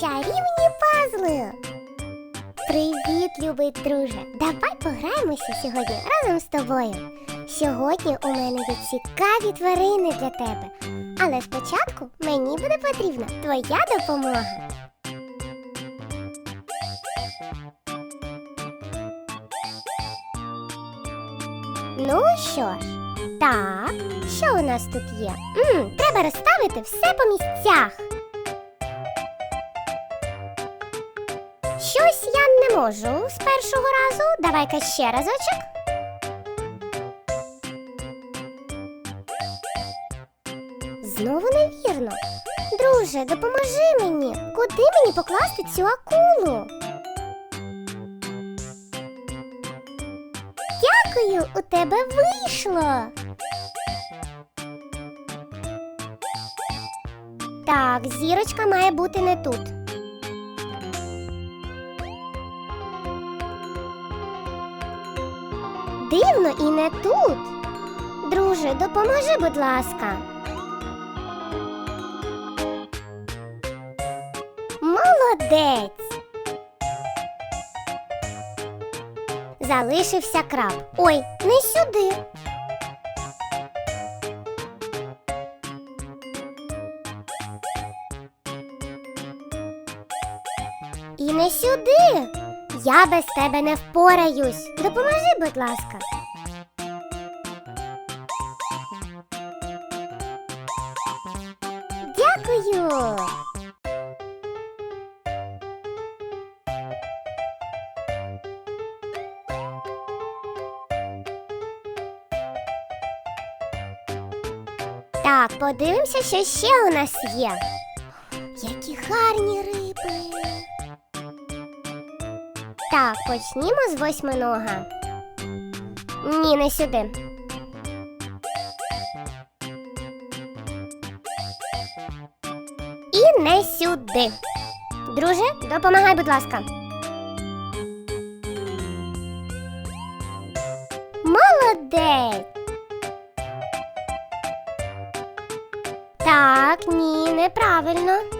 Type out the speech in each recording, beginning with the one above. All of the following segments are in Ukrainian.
чарівні пазли. Привіт, любий друже! Давай пограємося сьогодні разом з тобою. Сьогодні у мене є цікаві тварини для тебе. Але спочатку мені буде потрібна твоя допомога. Ну що ж, так, що у нас тут є? м треба розставити все по місцях. Можу з першого разу. Давай-ка ще разочок. Знову невірно. Друже, допоможи мені. Куди мені покласти цю акулу? Дякую, у тебе вийшло. Так, зірочка має бути не тут. Дивно і не тут. Друже, допоможи, будь ласка. Молодець. Залишився краб. Ой, не сюди. І не сюди. Я без тебе не впораюсь. Допоможи, будь ласка. Дякую. Так, подивимося, що ще у нас є. Які гарні риби. Так, почнімо з восьминога. Ні, не сюди. І не сюди. Друже, допомагай, будь ласка. Молодець. Так, ні, неправильно.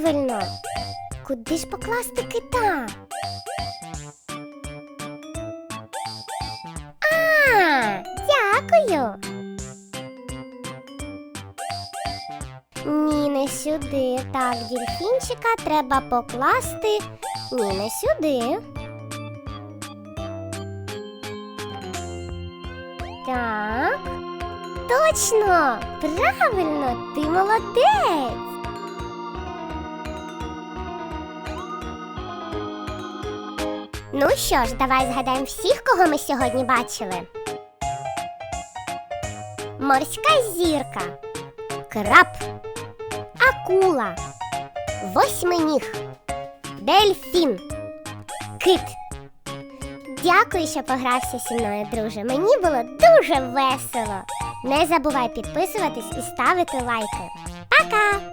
Неправильно. Куди ж покласти кита? А, дякую. Ні, не сюди. Так, дільфінчика треба покласти. Ні, не сюди. Так. Точно! Правильно, ти молодець. Ну що ж, давай згадаємо всіх, кого ми сьогодні бачили. Морська зірка, краб, акула, восьминіг, дельфін, кит. Дякую, що погрався зі мною, друже. Мені було дуже весело. Не забувай підписуватись і ставити лайки. Пока!